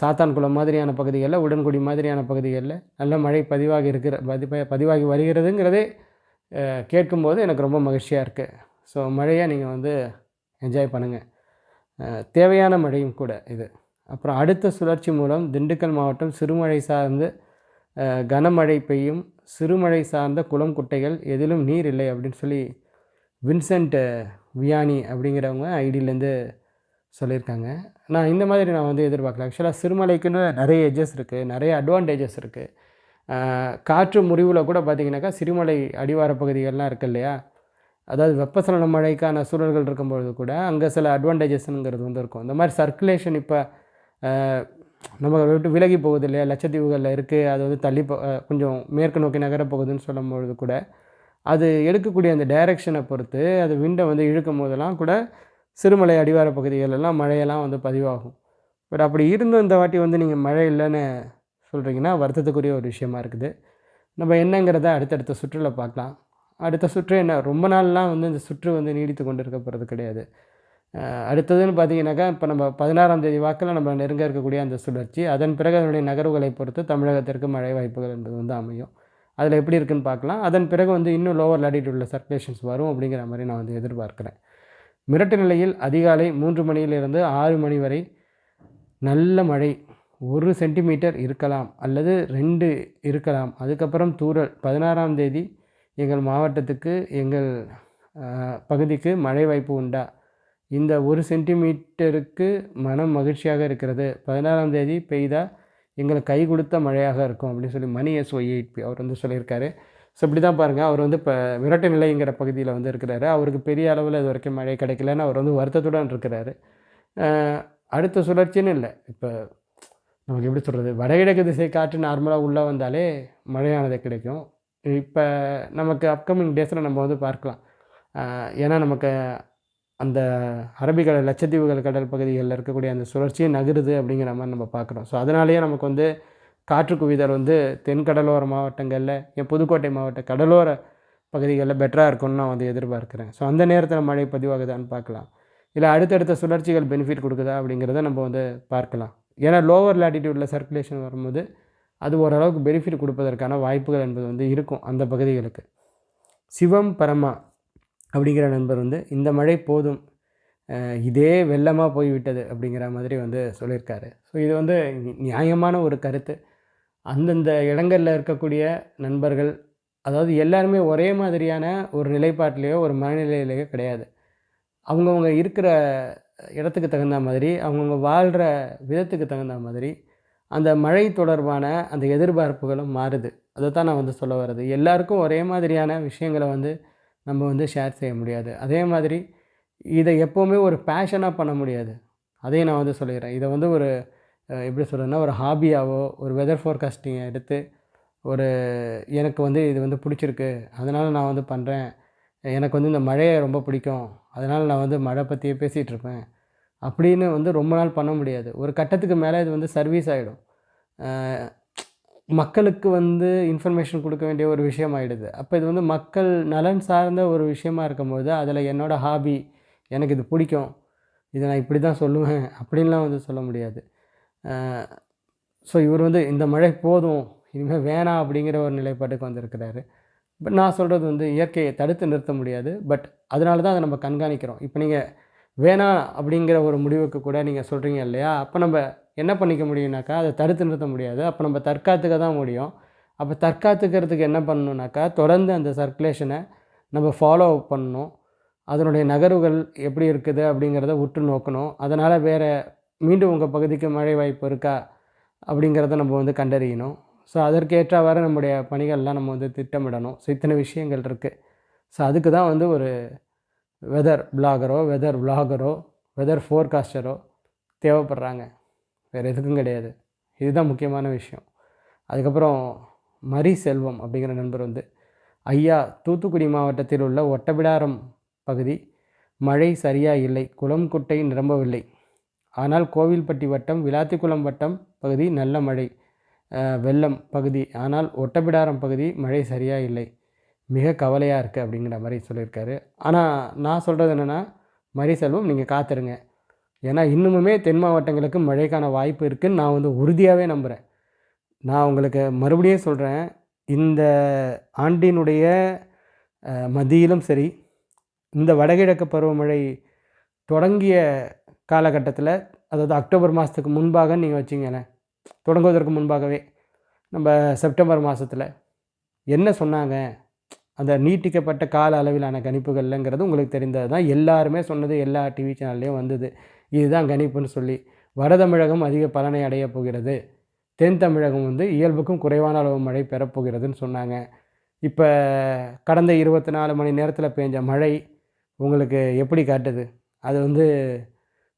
சாத்தான்குளம் மாதிரியான பகுதிகளில் உடன்குடி மாதிரியான பகுதிகளில் நல்ல மழை பதிவாகி இருக்கிற பதிவ பதிவாகி வருகிறதுங்கிறதே கேட்கும்போது எனக்கு ரொம்ப மகிழ்ச்சியாக இருக்குது ஸோ மழையை நீங்கள் வந்து என்ஜாய் பண்ணுங்கள் தேவையான மழையும் கூட இது. அப்புறம் அடுத்த சுழற்சி மூலம் திண்டுக்கல் மாவட்டம் சிறுமழை சார்ந்து கனமழை பெய்யும். சிறுமழை சார்ந்த குளம் குட்டைகள் எதிலும் நீர் இல்லை அப்படின்னு சொல்லி வின்சென்ட் வியானி அப்படிங்கிறவங்க ஐடியிலேருந்து சொல்லியிருக்காங்க. நான் இந்த மாதிரி நான் வந்து எதிர்பார்க்கல. ஆக்சுவலாக சிறுமலைக்குன்னு நிறைய எஜஸ் இருக்குது நிறைய அட்வான்டேஜஸ் இருக்குது காற்று முறிவில் கூட பார்த்திங்கனாக்கா சிறுமலை அடிவார பகுதிகள்லாம் இருக்கு இல்லையா? அதாவது வெப்பசலன மழைக்கான சூழல்கள் இருக்கும்பொழுது கூட அங்கே சில அட்வான்டேஜஸ்ங்கிறது வந்து இருக்கும். இந்த மாதிரி சர்க்குலேஷன் இப்போ நம்ம விட்டு விலகி போகுது இல்லையா? லட்சத்தீவுகளில் இருக்குது அது வந்து தள்ளி போ கொஞ்சம் மேற்கு நோக்கி நகர போகுதுன்னு சொல்லும்பொழுது கூட அது எடுக்கக்கூடிய அந்த டைரெக்ஷனை பொறுத்து அது விண்டை வந்து இழுக்கும் போதெல்லாம் கூட சிறுமலை அடிவார பகுதிகளெல்லாம் மழையெல்லாம் வந்து பதிவாகும். பட் அப்படி இருந்தும் இந்த வாட்டி வந்து நீங்கள் மழை இல்லைன்னு சொல்கிறீங்கன்னா வருத்தத்துக்குரிய ஒரு விஷயமா இருக்குது. நம்ம என்னங்கிறத அடுத்தடுத்த சுற்றில் பார்க்கலாம். அடுத்த சுற்று என்ன? ரொம்ப நாள்லாம் வந்து இந்த சுற்று வந்து நீடித்து கொண்டு இருக்க போகிறது கிடையாது அடுத்ததுன்னு பார்த்தீங்கன்னாக்கா இப்போ நம்ம பதினாறாம் தேதி வாக்கில் நம்ம நெருங்க இருக்கக்கூடிய அந்த சுழற்சி அதன் பிறகு அதனுடைய நகர்வுகளை பொறுத்து தமிழகத்திற்கு மழை வாய்ப்புகள் என்பது வந்து அமையும். அதில் எப்படி இருக்குன்னு பார்க்கலாம் அதன் பிறகு வந்து இன்னும் லோவர் லாட்டிடியூடில் சர்க்குலேஷன்ஸ் வரும் அப்படிங்கிற மாதிரி நான் வந்து எதிர்பார்க்குறேன். மிரட்டு நிலையில் அதிகாலை மூன்று மணியிலிருந்து ஆறு மணி வரை நல்ல மழை ஒரு சென்டிமீட்டர் இருக்கலாம் அல்லது ரெண்டு இருக்கலாம். அதுக்கப்புறம் தூறல் பதினாறாம் தேதி எங்கள் மாவட்டத்துக்கு எங்கள் பகுதிக்கு மழை வாய்ப்பு உண்டா? இந்த ஒரு சென்டிமீட்டருக்கு மனம் மகிழ்ச்சியாக இருக்கிறது. பதினாறாம் தேதி பெய்தா எங்களுக்கு கை கொடுத்த மழையாக இருக்கும் அப்படின்னு சொல்லி Mani S Y eight B அவர் வந்து சொல்லியிருக்காரு. ஸோ இப்படி தான் பாருங்கள் அவர் வந்து இப்போ விரட்டு நிலைங்கிற பகுதியில் வந்து இருக்கிறாரு. அவருக்கு பெரிய அளவில் இது வரைக்கும் மழை கிடைக்கலன்னு அவர் வந்து வருத்தத்துடன் இருக்கிறாரு. அடுத்த சுழற்சின்னு இல்லை. இப்போ நமக்கு எப்படி சொல்கிறது வடகிழக்கு திசை காற்று நார்மலாக உள்ளே வந்தாலே மழையானது கிடைக்கும். இப்போ நமக்கு அப்கமிங் டேஸில் நம்ம வந்து பார்க்கலாம். ஏன்னா நமக்கு அந்த அரபிக்கடல் லட்சத்தீவுகள் கடல் பகுதிகளில் இருக்கக்கூடிய அந்த சுழற்சியை நகருது அப்படிங்கிற மாதிரி நம்ம பார்க்குறோம். ஸோ அதனாலேயே நமக்கு வந்து காற்று குவிதல் வந்து தென் கடலோர மாவட்டங்களில் என் புதுக்கோட்டை மாவட்ட கடலோர பகுதிகளில் பெட்டராக இருக்கும்னு நான் வந்து எதிர்பார்க்குறேன். ஸோ அந்த நேரத்தில் மழை பதிவாகுதான்னு பார்க்கலாம். இல்லை அடுத்தடுத்த சுழற்சிகள் பெனிஃபிட் கொடுக்குதா அப்படிங்கிறத நம்ம வந்து பார்க்கலாம். ஏன்னா லோவர் லேட்டிடியூட்டில் சர்க்குலேஷன் வரும்போது அது ஓரளவுக்கு பெனிஃபிட் கொடுப்பதற்கான வாய்ப்புகள் என்பது வந்து இருக்கும் அந்த பகுதிகளுக்கு. சிவம் பரமா அப்படிங்கிற நண்பர் வந்து இந்த மழை போதும் இதே வெள்ளமாக போய்விட்டது அப்படிங்கிற மாதிரி வந்து சொல்லியிருக்காரு. ஸோ இது வந்து நியாயமான ஒரு கருத்து. அந்தந்த இடங்களில் இருக்கக்கூடிய நண்பர்கள் அதாவது எல்லாருமே ஒரே மாதிரியான ஒரு நிலைப்பாட்டிலேயோ ஒரு மனநிலையிலேயோ கிடையாது. அவங்கவுங்க இருக்கிற இடத்துக்கு தகுந்த மாதிரி அவங்கவுங்க வாழ்கிற விதத்துக்கு தகுந்த மாதிரி அந்த மழை தொடர்பான அந்த எதிர்பார்ப்புகளும் மாறுது. அதை தான் நான் வந்து சொல்ல வர்றது. எல்லாருக்கும் ஒரே மாதிரியான விஷயங்களை வந்து நம்ம வந்து ஷேர் செய்ய முடியாது. அதே மாதிரி இதை எப்போவுமே ஒரு பேஷனாக பண்ண முடியாது. அதையும் நான் வந்து சொல்லிடுறேன். இதை வந்து ஒரு எப்படி சொல்கிறேன்னா ஒரு ஹாபியாவோ ஒரு வெதர் ஃபோர்காஸ்டிங்கை எடுத்து ஒரு எனக்கு வந்து இது வந்து பிடிச்சிருக்கு அதனால் நான் வந்து பண்ணுறேன் எனக்கு வந்து இந்த மழையை ரொம்ப பிடிக்கும். அதனால் நான் வந்து மழை பற்றியே பேசிகிட்ருப்பேன் அப்படின்னு வந்து ரொம்ப நாள் பண்ண முடியாது. ஒரு கட்டத்துக்கு மேலே இது வந்து சர்வீஸ் ஆகிடும் மக்களுக்கு வந்து இன்ஃபர்மேஷன் கொடுக்க வேண்டிய ஒரு விஷயம் ஆகிடுது அப்போ இது வந்து மக்கள் நலன் சார்ந்த ஒரு விஷயமா இருக்கும்போது அதில் என்னோடய ஹாபி எனக்கு இது பிடிக்கும். இதை நான் இப்படி தான் சொல்லுவேன் அப்படின்லாம் வந்து சொல்ல முடியாது. ஸோ இவர் வந்து இந்த மழை போதும் இனிமேல் வேணாம் அப்படிங்கிற ஒரு நிலைப்பாட்டுக்கு வந்திருக்கிறாரு. பட் நான் சொல்கிறது வந்து இயற்கையை தடுத்து நிறுத்த முடியாது. பட் அதனால தான் அதை நம்ம கண்காணிக்கிறோம். இப்போ நீங்கள் வேணாம் அப்படிங்கிற ஒரு முடிவுக்கு கூட நீங்கள் சொல்கிறீங்க இல்லையா? அப்போ நம்ம என்ன பண்ணிக்க முடியும்னாக்கா அதை தடுத்து நிறுத்த முடியாது. அப்போ நம்ம தற்காத்துக்க தான் முடியும். அப்போ தற்காத்துக்கிறதுக்கு என்ன பண்ணணுன்னாக்கா தொடர்ந்து அந்த சர்க்குலேஷனை நம்ம ஃபாலோ அப் பண்ணணும். அதனுடைய நகர்வுகள் எப்படி இருக்குது அப்படிங்கிறத உற்று நோக்கணும். அதனால் வேறு மீண்டும் உங்கள் பகுதிக்கு மழை வாய்ப்பு இருக்கா அப்படிங்கிறத நம்ம வந்து கண்டறியணும். ஸோ அதற்கேற்றவாறு நம்முடைய பணிகள்லாம் நம்ம வந்து திட்டமிடணும். ஸோ இத்தனை விஷயங்கள் இருக்குது ஸோ அதுக்கு தான் வந்து ஒரு வெதர் பிளாகரோ வெதர் விலாகரோ வெதர் ஃபோர்காஸ்டரோ தேவைப்படுறாங்க. வேறு எதுக்கும் கிடையாது. இதுதான் முக்கியமான விஷயம். அதுக்கப்புறம் மரி செல்வம் அப்படிங்கிற நண்பர் வந்து ஐயா தூத்துக்குடி மாவட்டத்தில் உள்ள ஒட்டபிடாரம் பகுதி மழை சரியாக இல்லை. குளம் குட்டை நிரம்பவில்லை. ஆனால் கோவில்பட்டி வட்டம் விளாத்திக்குளம் வட்டம் பகுதி நல்ல மழை வெள்ளம் பகுதி. ஆனால் ஒட்டபிடாரம் பகுதி மழை சரியாக இல்லை. மிக கவலையாக இருக்குது அப்படிங்கிற மாதிரி சொல்லியிருக்காரு. ஆனால் நான் சொல்கிறது என்னென்னா மரிசெல்வம் நீங்கள் காத்துருங்க. ஏன்னா இன்னுமுமே தென் மாவட்டங்களுக்கு மழைக்கான வாய்ப்பு இருக்குதுன்னு நான் வந்து உறுதியாகவே நம்புகிறேன் நான் உங்களுக்கு மறுபடியும் சொல்கிறேன் இந்த ஆண்டினுடைய மதியிலும் சரி இந்த வடகிழக்கு பருவமழை தொடங்கிய காலகட்டத்தில் அதாவது அக்டோபர் மாதத்துக்கு முன்பாக நீங்கள் வச்சிங்களேன் தொடங்குவதற்கு முன்பாகவே நம்ம செப்டம்பர் மாதத்தில் என்ன சொன்னாங்க அந்த நீட்டிக்கப்பட்ட கால அளவிலான கணிப்புகள்ங்கிறது உங்களுக்கு தெரிந்தது தான். எல்லாருமே சொன்னது எல்லா டிவி சேனல்லையும் வந்தது. இதுதான் கணிப்புன்னு சொல்லி. வடதமிழகம் அதிக பலனை அடையப் போகிறது. தென் தமிழகம் வந்து இயல்புக்கும் குறைவான அளவு மழை பெறப்போகிறதுன்னு சொன்னாங்க. இப்போ கடந்த இருபத்தி நாலு மணி நேரத்தில் பெஞ்ச மழை உங்களுக்கு எப்படி காட்டுது? அது வந்து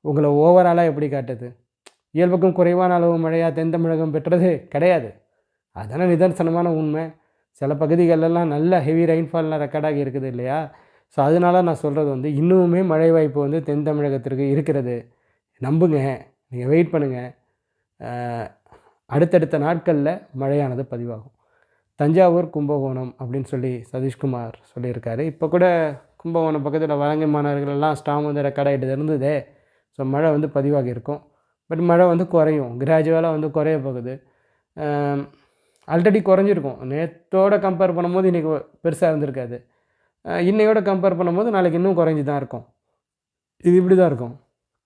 உங்களை ஓவராலாக எப்படி காட்டுது? இயல்புக்கும் குறைவான அளவு மழையாக தென் தமிழகம் பெற்றது? கிடையாது. அதான நிதர்சனமான உண்மை. சில பகுதிகளெல்லாம் நல்ல ஹெவி ரெயின்ஃபால்லாம் ரெக்கார்டாகி இருக்குது இல்லையா? ஸோ அதனால நான் சொல்கிறது வந்து இன்னுமே மழை வாய்ப்பு வந்து தென் தமிழகத்திற்கு இருக்கிறது. நம்புங்க. நீங்கள் வெயிட் பண்ணுங்கள் அடுத்தடுத்த நாட்களில் மழையானது பதிவாகும். தஞ்சாவூர் கும்பகோணம் அப்படின்னு சொல்லி சதீஷ்குமார் சொல்லியிருக்காரு. இப்போ கூட கும்பகோணம் பக்கத்தில் வழங்கை மாணவர்கள் எல்லாம் ஸ்டாம் வந்து ரெக்கார்ட் ஆகிட்டு இருந்ததே. ஸோ மழை வந்து பதிவாகி இருக்கும். பட் மழை வந்து குறையும். கிராஜுவலாக வந்து குறைய போகுது. ஆல்ரெடி குறைஞ்சிருக்கும். நேற்றோட கம்பேர் பண்ணும்போது இன்றைக்கி பெருசாக இருந்திருக்காது. இன்னையோட கம்பேர் பண்ணும்போது நாளைக்கு இன்னும் குறைஞ்சி தான் இருக்கும். இது இப்படி தான் இருக்கும்.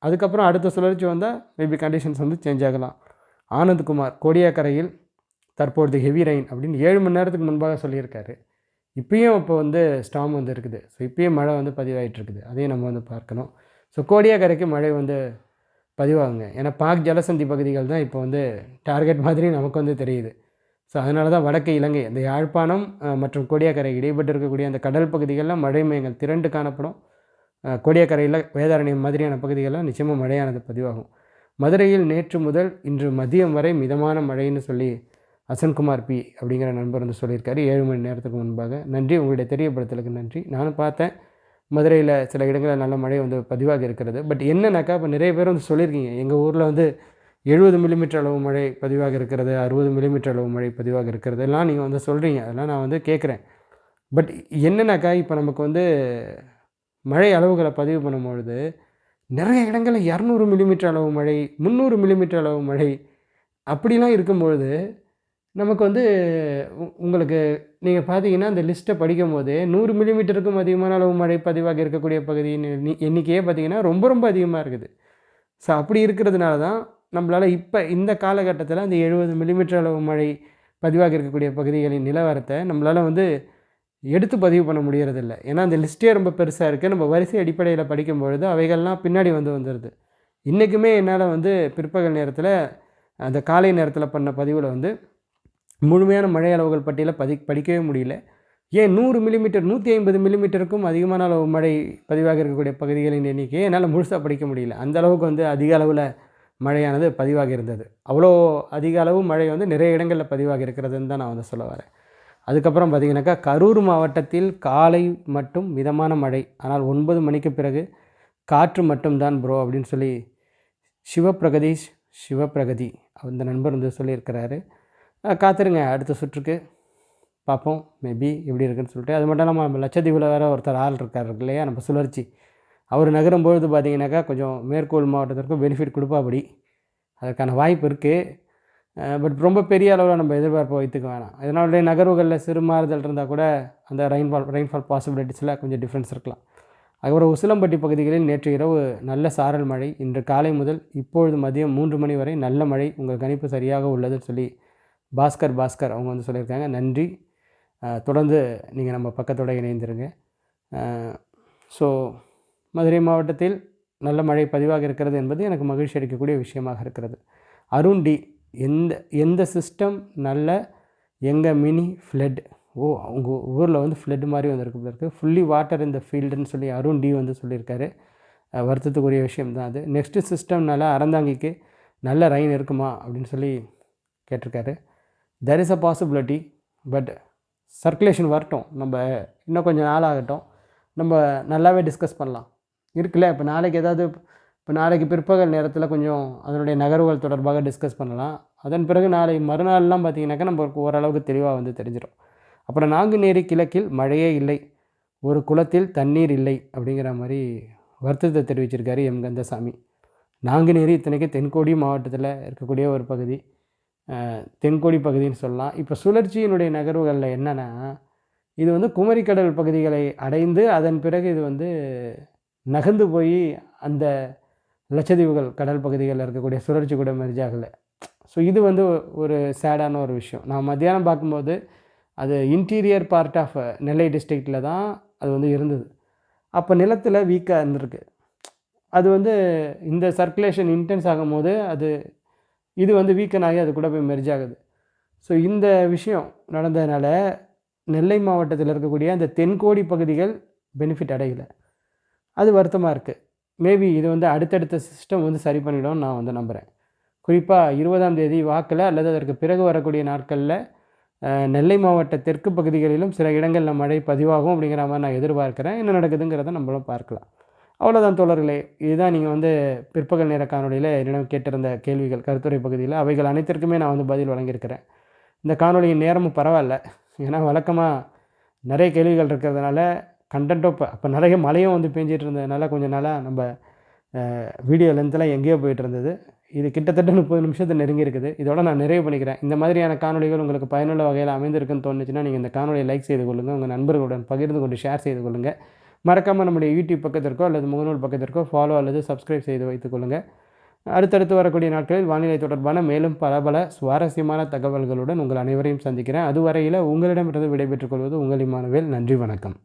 அதுக்கப்புறம் அடுத்த சுழற்சி வந்தால் மேபி கண்டிஷன்ஸ் வந்து சேஞ்ச் ஆகலாம். ஆனந்த்குமார் கோடியாக்கரையில் தற்பொழுது ஹெவி ரெயின் அப்படின்னு ஏழு மணி நேரத்துக்கு முன்பாக சொல்லியிருக்காரு. இப்பயும் இப்போ வந்து ஸ்டாம் வந்து இருக்குது. ஸோ இப்பயும் மழை வந்து பதிவாயிட்டு இருக்குது. அதையும் நம்ம வந்து பார்க்கணும். ஸோ கோடியாக்கரைக்கு மழை வந்து பதிவாகுங்க. ஏன்னா பாக் ஜலசந்தி பகுதிகள் தான் இப்போ வந்து டார்கெட் மாதிரி நமக்கு வந்து தெரியுது. ஸோ அதனால தான் வடக்கு இலங்கை இந்த யாழ்ப்பாணம் மற்றும் கோடியாக்கரை இடைப்பட்டு இருக்கக்கூடிய அந்த கடல் பகுதிகளில் மழை மையங்கள் திரண்டு காணப்படும். கோடியாக்கரையில் வேதாரண்யம் மாதிரியான பகுதிகளில் நிச்சயமாக மழையானது பதிவாகும். மதுரையில் நேற்று முதல் இன்று மதியம் வரை மிதமான மழைன்னு சொல்லி அசன்குமார் பி அப்படிங்கிற நண்பர் வந்து சொல்லியிருக்காரு. ஏழு மணி நேரத்துக்கு முன்பாக. நன்றி. உங்களுடைய தெரியப்படுத்தலுக்கு நன்றி. நானும் பார்த்தேன். மதுரையில் சில இடங்களில் நல்ல மழை வந்து பதிவாக இருக்கிறது. பட் என்னன்னாக்கா இப்போ நிறைய பேர் வந்து சொல்லியிருக்கீங்க. எங்கள் ஊரில் வந்து எழுபது மில்லிமீட்டர் அளவு மழை பதிவாக இருக்கிறது அறுபது மில்லிமீட்டர் அளவு மழை பதிவாக இருக்கிறது. எல்லாம் நீங்கள் வந்து சொல்கிறீங்க அதெல்லாம் நான் வந்து கேட்குறேன். பட் என்னென்னாக்கா இப்போ நமக்கு வந்து மழை அளவுகளை பதிவு பண்ணும்பொழுது நிறைய இடங்களில் இரநூறு மில்லிமீட்டர் அளவு மழை முந்நூறு மில்லிமீட்டர் அளவு மழை அப்படிலாம் இருக்கும்பொழுது நமக்கு வந்து உ- உங்களுக்கு நீங்கள் பார்த்தீங்கன்னா அந்த லிஸ்ட்டை படிக்கும் போது நூறு மில்லிமீட்டருக்கும் அதிகமான அளவு மழை பதிவாக இருக்கக்கூடிய பகுதியின் எண்ணிக்கையே பார்த்தீங்கன்னா ரொம்ப ரொம்ப அதிகமாக இருக்குது. ஸோ அப்படி இருக்கிறதுனால தான் நம்மளால் இப்போ இந்த காலகட்டத்தில் அந்த எழுபது மில்லிமீட்டர் அளவு மழை பதிவாக இருக்கக்கூடிய பகுதிகளின் நிலவரத்தை நம்மளால் வந்து எடுத்து பதிவு பண்ண முடியறதில்ல. ஏன்னா அந்த லிஸ்ட்டே ரொம்ப பெருசாக இருக்குது நம்ம வரிசை அடிப்படையில் படிக்கும் பொழுது அவைகள்லாம் பின்னாடி வந்து வந்துடுது இன்றைக்குமே என்னால் வந்து பிற்பகல் நேரத்தில் அந்த காலை நேரத்தில் பண்ண பதிவில் வந்து முழுமையான மழை அளவுகள் பட்டியலை பதி படிக்கவே முடியல. ஏன் நூறு மில்லிமீட்டர் நூற்றி ஐம்பது மில்லிமீட்டருக்கும் அதிகமான அளவு மழை பதிவாக இருக்கக்கூடிய பகுதிகளின் எண்ணிக்கையை என்னால் முழுசாக படிக்க முடியல. அந்த அளவுக்கு வந்து அதிக அளவில் மழையானது பதிவாகி இருந்தது. அவ்வளோ அதிக அளவு மழை வந்து நிறைய இடங்களில் பதிவாகி இருக்கிறதுன்னு தான் நான் வந்து சொல்ல வரேன். அதுக்கப்புறம் பார்த்திங்கனாக்கா கரூர் மாவட்டத்தில் காலை மட்டும் மிதமான மழை. ஆனால் ஒன்பது மணிக்கு பிறகு காற்று மட்டும்தான் ப்ரோ அப்படின்னு சொல்லி சிவபிரகதீஷ் சிவபிரகதி அந்த நண்பர் வந்து சொல்லியிருக்கிறாரு. காத்துருங்க காத்திருங்க அடுத்த சுற்றுக்கு பார்ப்போம். மேபி எப்படி இருக்குன்னு சொல்லிட்டு. அது மட்டும் இல்லாமல் நம்ம லட்சத்தீவில் வேறு ஒருத்தர் ஆள் இருக்கார் இல்லையா? நம்ம சுழற்சி. அவர் நகரும் பொழுது பார்த்தீங்கன்னாக்கா கொஞ்சம் மேற்கோள் மாவட்டத்திற்கும் பெனிஃபிட் கொடுப்பாப்படி அதற்கான வாய்ப்பு இருக்குது பட் ரொம்ப பெரிய அளவில் நம்ம எதிர்பார்ப்பை வைத்துக்க வேணாம். இதனால நகர்வுகளில் சிறு மாறுதல் இருந்தால் கூட அந்த ரெயின்ஃபால் ரெயின்ஃபால் பாசிபிலிட்டிஸில் கொஞ்சம் டிஃப்ரென்ஸ் இருக்கலாம். அதுக்கப்புறம் உசிலம்பட்டி பகுதிகளில் நேற்று இரவு நல்ல சாரல் மழை இன்று காலை முதல் இப்பொழுது மதியம் மூன்று மணி வரை நல்ல மழை உங்கள் கணிப்பு சரியாக உள்ளதுன்னு சொல்லி பாஸ்கர் பாஸ்கர் அவங்க வந்து சொல்லியிருக்காங்க. நன்றி. தொடர்ந்து நீங்கள் நம்ம பக்கத்தோடு இணைந்திருங்க. ஸோ மதுரை மாவட்டத்தில் நல்ல மழை பதிவாக இருக்கிறது என்பது எனக்கு மகிழ்ச்சி அளிக்கக்கூடிய விஷயமாக இருக்கிறது. அருண் டி எந்த எந்த சிஸ்டம் நல்ல எங்கள் மினி ஃப்ளட் ஓ அவங்க ஊரில் வந்து ஃப்ளட் மாதிரி வந்திருக்கு இருக்குது ஃபுல்லி வாட்டர் இந்த ஃபீல்டுன்னு சொல்லி அருண் டி வந்து சொல்லியிருக்காரு. வருத்தத்துக்குரிய விஷயம் தான் அது. நெக்ஸ்ட்டு சிஸ்டம்னால அறந்தாங்கிக்கு நல்ல ரயின் இருக்குமா அப்படின்னு சொல்லி கேட்டிருக்காரு. There is a possibility but circulation வரட்டும். நம்ம இன்னும் கொஞ்சம் நாள் ஆகட்டும். நம்ம நல்லாவே டிஸ்கஸ் பண்ணலாம். இருக்குல்ல. இப்போ நாளைக்கு ஏதாவது இப்போ நாளைக்கு பிற்பகல் நேரத்தில் கொஞ்சம் அதனுடைய நகர்வுகள் தொடர்பாக டிஸ்கஸ் பண்ணலாம். அதன் பிறகு நாளை மறுநாள்லாம் பார்த்தீங்கன்னாக்கா நம்ம ஓரளவுக்கு தெளிவாக வந்து தெரிஞ்சிடும் அப்புறம் நாங்குநேரி கிழக்கில் மழையே இல்லை. ஒரு குளத்தில் தண்ணீர் இல்லை அப்படிங்கிற மாதிரி வருத்தத்தை தெரிவிச்சிருக்காரு எம். கந்தசாமி. நாங்குநேரி இத்தனைக்கு தென்கோடி மாவட்டத்தில் இருக்கக்கூடிய ஒரு பகுதி. தென்கோடி பகுதின்னு சொல்லலாம். இப்போ சுழற்சியினுடைய நகர்வுகளில் என்னென்னா இது வந்து குமரிக்கடல் பகுதிகளை அடைந்து அதன் பிறகு இது வந்து நகர்ந்து போய் அந்த லட்சத்தீவுகள் கடல் பகுதிகளில் இருக்கக்கூடிய சுழற்சி கூட மெர்ஜ் ஆகலை. ஸோ இது வந்து ஒரு சேடான ஒரு விஷயம். நான் மத்தியானம் பார்க்கும்போது அது இன்டீரியர் பார்ட் ஆஃப் நெல்லை டிஸ்ட்ரிக்டில் தான் அது வந்து இருந்தது. அப்போ நிலத்தில் வீக்காக இருந்திருக்கு. அது வந்து இந்த சர்க்குலேஷன் இன்டென்ஸ் ஆகும்போது அது இது வந்து வீக்கன் ஆகி அது கூட போய் மெர்ஜ் ஆகுது. ஸோ இந்த விஷயம் நடந்ததுனால நெல்லை மாவட்டத்தில் இருக்கக்கூடிய அந்த தென்கோடி பகுதிகள் பெனிஃபிட் அடையலை. அது வருத்தமாக இருக்குது மேபி இது வந்து அடுத்தடுத்த சிஸ்டம் வந்து சரி பண்ணிடும்னு நான் வந்து நம்புகிறேன் குறிப்பாக இருபதாம் தேதி வாக்கில் அல்லது அதற்கு பிறகு வரக்கூடிய நாட்களில் நெல்லை மாவட்ட தெற்கு பகுதிகளிலும் சில இடங்களில் மழை பதிவாகும் அப்படிங்கிற மாதிரி நான் எதிர்பார்க்குறேன். என்ன நடக்குதுங்கிறத நம்மளும் பார்க்கலாம். அவ்வளோதான் தோழர்களே. இதுதான் நீங்கள் வந்து பிற்பகல் நேர காணொலியில் என்னிடம் கேட்டிருந்த கேள்விகள் கருத்துரை பகுதியில். அவைகள் அனைத்திற்குமே நான் வந்து பதில் வழங்கியிருக்கிறேன். இந்த காணொலியின் நேரமும் பரவாயில்ல. ஏன்னா வழக்கமாக நிறைய கேள்விகள் இருக்கிறதுனால கண்டென்ட்டும் இப்போ அப்போ நிறைய மழையும் வந்து பெஞ்சிட்டு இருந்ததுனால கொஞ்சம் நாளாக நம்ம வீடியோ லென்த்தெல்லாம் எங்கேயோ போயிட்டு இருந்தது இது கிட்டத்தட்ட முப்பது நிமிஷத்தை நெருங்கி இருக்குது இதோட நான் நிறைவு பண்ணிக்கிறேன். இந்த மாதிரியான காணொலிகள் உங்களுக்கு பயனுள்ள வகையில் அமைந்திருக்குன்னு தோணுச்சுன்னா நீங்கள் இந்த காணொலியை லைக் செய்து கொள்ளுங்கள் உங்கள் நண்பர்களுடன் பகிர்ந்து கொண்டு ஷேர் செய்து கொள்ளுங்கள் மறக்காமல் நம்முடைய யூடியூப் பக்கத்திற்கோ அல்லது முகநூல் பக்கத்திற்கோ ஃபாலோ அல்லது சப்ஸ்கிரைப் செய்து வைத்துக் கொள்ளுங்கள் அடுத்தடுத்து வரக்கூடிய நாட்களில் வானிலை தொடர்பான மேலும் பல பல சுவாரஸ்யமான தகவல்களுடன் உங்கள் அனைவரையும் சந்திக்கிறேன். அதுவரையில் உங்களிடமிருந்து விடைபெற்றுக் கொள்வது உங்கள் இமானுவேல். நன்றி வணக்கம்.